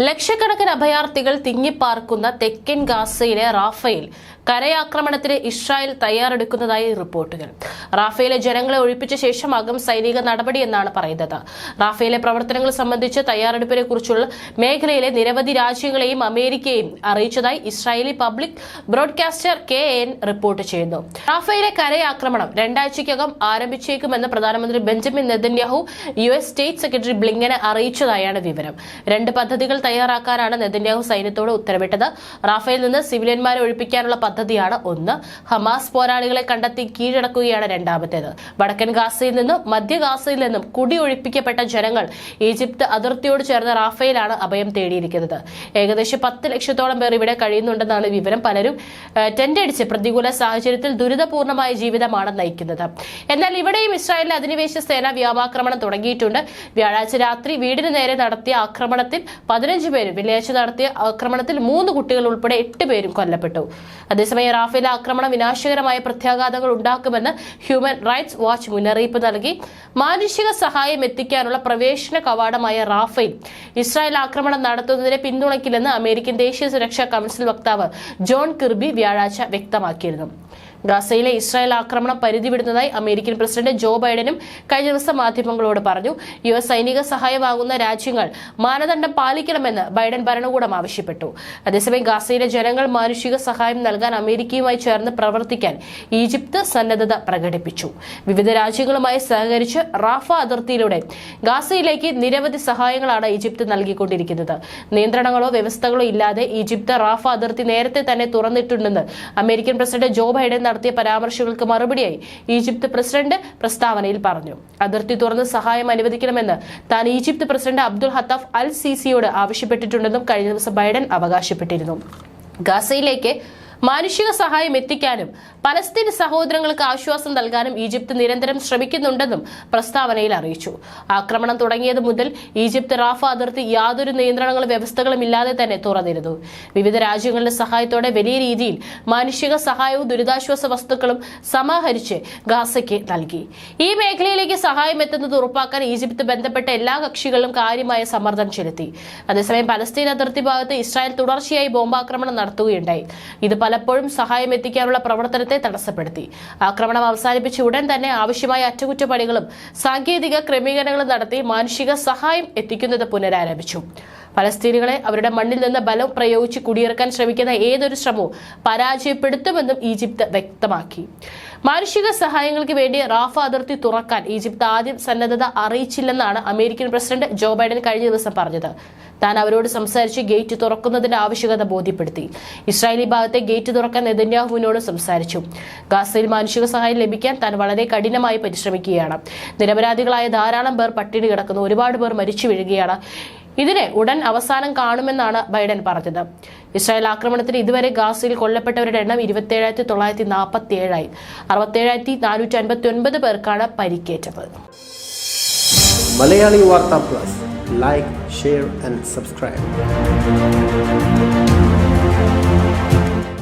ലക്ഷക്കണക്കിന് അഭയാർത്ഥികൾ തിങ്ങിപ്പാർക്കുന്ന തെക്കൻ ഗാസയിലെ റാഫേൽ കരയാക്രമണത്തിന് ഇസ്രായേൽ തയ്യാറെടുക്കുന്നതായി റിപ്പോർട്ടുകൾ. റാഫേലെ ജനങ്ങളെ ഒഴിപ്പിച്ച ശേഷമാകും സൈനിക നടപടി എന്നാണ് പറയുന്നത്. റാഫേലെ പ്രവർത്തനങ്ങൾ സംബന്ധിച്ച് തയ്യാറെടുപ്പിനെ കുറിച്ചുള്ള മേഖലയിലെ നിരവധി രാജ്യങ്ങളെയും അമേരിക്കയും അറിയിച്ചതായി Israeli public broadcaster K N report ചെയ്യുന്നു. റാഫേലെ കരയാക്രമണം രണ്ടാഴ്ചയ്ക്കകം ആരംഭിച്ചേക്കുമെന്ന് പ്രധാനമന്ത്രി Benjamin Netanyahu U S state secretary ബ്ലിങ്കനെ അറിയിച്ചതായാണ് വിവരം. രണ്ട് പദ്ധതികൾ തയ്യാറാക്കാനാണ് നെതന്യാഹു സൈന്യത്തോട് ഉത്തരവിട്ടത്. റാഫേൽ നിന്ന് സിവിലിയന്മാരെ ഒഴിപ്പിക്കാനുള്ള പദ്ധതിയാണ് ഒന്ന്. ഹമാസ് പോരാളികളെ കണ്ടെത്തി കീഴടക്കുകയാണ് രണ്ടാമത്തേത്. വടക്കൻ ഗാസയിൽ നിന്നും മധ്യ ഗാസയിൽ നിന്നും കുടിയൊഴിപ്പിക്കപ്പെട്ട ജനങ്ങൾ ഈജിപ്ത് അതിർത്തിയോട് ചേർന്ന റാഫയിലാണ് അഭയം തേടിയിരിക്കുന്നത്. ഏകദേശം പത്ത് ലക്ഷത്തോളം പേർ ഇവിടെ കഴിയുന്നുണ്ടെന്നാണ് വിവരം. പലരും ടെൻഡടിച്ച് പ്രതികൂല സാഹചര്യത്തിൽ ദുരിതപൂർണമായ ജീവിതമാണ് നയിക്കുന്നത്. എന്നാൽ ഇവിടെയും ഇസ്രായേലിലെ അധിനിവേശ സേന വ്യോമാക്രമണം തുടങ്ങിയിട്ടുണ്ട്. വ്യാഴാഴ്ച രാത്രി വീടിന് നേരെ നടത്തിയ ആക്രമണത്തിൽ പതിനഞ്ച് പേരും വെള്ളിയാഴ്ച നടത്തിയ ആക്രമണത്തിൽ മൂന്ന് കുട്ടികൾ ഉൾപ്പെടെ എട്ട് പേരും കൊല്ലപ്പെട്ടു. അതേസമയം റാഫേൽ ആക്രമണ വിനാശകരമായ പ്രത്യാഘാതങ്ങൾ ഉണ്ടാക്കുമെന്ന് ഹ്യൂമൻ റൈറ്റ്സ് വാച്ച് മുന്നറിയിപ്പ് നൽകി. മാനുഷിക സഹായം എത്തിക്കാനുള്ള പ്രവേശന കവാടമായ റാഫേൽ ഇസ്രായേൽ ആക്രമണം നടത്തുന്നതിനെ പിന്തുണയ്ക്കില്ലെന്ന് അമേരിക്കൻ ദേശീയ സുരക്ഷാ കൗൺസിൽ വക്താവ് ജോൺ കിർബി വ്യാഴാഴ്ച വ്യക്തമാക്കിയിരുന്നു. ഗാസയിലെ ഇസ്രായേൽ ആക്രമണം പരിധി വിടുന്നതായി അമേരിക്കൻ പ്രസിഡന്റ് ജോ ബൈഡനും കഴിഞ്ഞ ദിവസം മാധ്യമങ്ങളോട് പറഞ്ഞു. യു എസ് സൈനിക സഹായം വാങ്ങുന്ന രാജ്യങ്ങൾ മാനദണ്ഡം പാലിക്കണമെന്ന് ബൈഡൻ ഭരണകൂടം ആവശ്യപ്പെട്ടു. അതേസമയം ഗാസയിലെ ജനങ്ങൾ മാനുഷിക സഹായം നൽകാൻ അമേരിക്കയുമായി ചേർന്ന് പ്രവർത്തിക്കാൻ ഈജിപ്ത് സന്നദ്ധത പ്രകടിപ്പിച്ചു. വിവിധ രാജ്യങ്ങളുമായി സഹകരിച്ച് റാഫ അതിർത്തിയിലൂടെ ഗാസയിലേക്ക് നിരവധി സഹായങ്ങളാണ് ഈജിപ്ത് നൽകിക്കൊണ്ടിരിക്കുന്നത്. നിയന്ത്രണങ്ങളോ വ്യവസ്ഥകളോ ഇല്ലാതെ ഈജിപ്ത് റാഫ അതിർത്തി നേരത്തെ തന്നെ തുറന്നിട്ടുണ്ടെന്ന് അമേരിക്കൻ പ്രസിഡന്റ് ജോ ബൈഡൻ നടത്തിയ പരാമർശങ്ങൾക്ക് മറുപടിയായി ഈജിപ്ത് പ്രസിഡന്റ് പ്രസ്താവനയിൽ പറഞ്ഞു. അതിർത്തി തുറന്ന് സഹായം അനുവദിക്കണമെന്ന് താൻ ഈജിപ്ത് പ്രസിഡന്റ് അബ്ദുൽ ഹത്താഫ് അൽ സിസിയോട് ആവശ്യപ്പെട്ടിട്ടുണ്ടെന്നും കഴിഞ്ഞ ദിവസം ബൈഡൻ അവകാശപ്പെട്ടിരുന്നു. ഗാസയിലേക്ക് മാനുഷിക സഹായം എത്തിക്കാനും പലസ്തീൻ സഹോദരങ്ങൾക്ക് ആശ്വാസം നൽകാനും ഈജിപ്ത് നിരന്തരം ശ്രമിക്കുന്നുണ്ടെന്നും പ്രസ്താവനയിൽ അറിയിച്ചു. ആക്രമണം തുടങ്ങിയത് മുതൽ ഈജിപ്ത് റാഫ അതിർത്തി യാതൊരു നിയന്ത്രണങ്ങളും വ്യവസ്ഥകളും ഇല്ലാതെ തന്നെ തുറന്നിരുന്നു. വിവിധ രാജ്യങ്ങളുടെ സഹായത്തോടെ വലിയ രീതിയിൽ മാനുഷിക സഹായവും ദുരിതാശ്വാസ വസ്തുക്കളും സമാഹരിച്ച് ഗാസയ്ക്ക് നൽകി. ഈ മേഖലയിലേക്ക് സഹായം എത്തുന്നത് ഉറപ്പാക്കാൻ ഈജിപ്ത് ബന്ധപ്പെട്ട എല്ലാ കക്ഷികളും കാര്യമായ സമ്മർദ്ദം ചെലുത്തി. അതേസമയം പലസ്തീൻ അതിർത്തി ഭാഗത്ത് ഇസ്രായേൽ തുടർച്ചയായി ബോംബാക്രമണം നടത്തുകയുണ്ടായി. ഇത് പലപ്പോഴും സഹായം എത്തിക്കാനുള്ള പ്രവർത്തനത്തെ തടസ്സപ്പെടുത്തി. ആക്രമണം അവസാനിപ്പിച്ച ഉടൻ തന്നെ ആവശ്യമായ അറ്റകുറ്റപ്പണികളും സാങ്കേതിക ക്രമീകരണങ്ങളും നടത്തി മാനുഷിക സഹായം എത്തിക്കുന്നത് പുനരാരംഭിച്ചു. പലസ്തീനുകളെ അവരുടെ മണ്ണിൽ നിന്ന് ബലം പ്രയോഗിച്ച് കുടിയിറക്കാൻ ശ്രമിക്കുന്ന ഏതൊരു ശ്രമവും പരാജയപ്പെടുത്തുമെന്നും ഈജിപ്ത് വ്യക്തമാക്കി. മാനുഷിക സഹായങ്ങൾക്ക് വേണ്ടി റാഫ അതിർത്തി തുറക്കാൻ ഈജിപ്ത് ആദ്യം സന്നദ്ധത അറിയിച്ചില്ലെന്നാണ് അമേരിക്കൻ പ്രസിഡന്റ് ജോ ബൈഡൻ കഴിഞ്ഞ ദിവസം പറഞ്ഞത്. താൻ അവരോട് സംസാരിച്ച് ഗേറ്റ് തുറക്കുന്നതിന്റെ ആവശ്യകത ബോധ്യപ്പെടുത്തി. ഇസ്രായേലി ഭാഗത്തെ ഗേറ്റ് തുറക്കാൻ നെതന്യാഹുവിനോട് സംസാരിച്ചു. ഗാസയിൽ മാനുഷിക സഹായം ലഭിക്കാൻ താൻ വളരെ കഠിനമായി പരിശ്രമിക്കുകയാണ്. നിരപരാധികളായ ധാരാളം പേർ പട്ടിണി കിടക്കുന്നു. ഒരുപാട് പേർ മരിച്ചു വീഴുകയാണ്. ഇതിന് ഉടൻ അവസാനം കാണുമെന്നാണ് ബൈഡൻ പറഞ്ഞത്. ഇസ്രായേൽ ആക്രമണത്തിന് ഇതുവരെ ഗാസയിൽ കൊല്ലപ്പെട്ടവരുടെ എണ്ണം ഇരുപത്തിയേഴായിരത്തി തൊള്ളായിരത്തി നാൽപ്പത്തി ഏഴായി അറുപത്തേഴായിരത്തി നാനൂറ്റി അൻപത്തി ഒൻപത് പേർക്കാണ് പരിക്കേറ്റത്. മലയാളി വാർത്താ plus. Like share and subscribe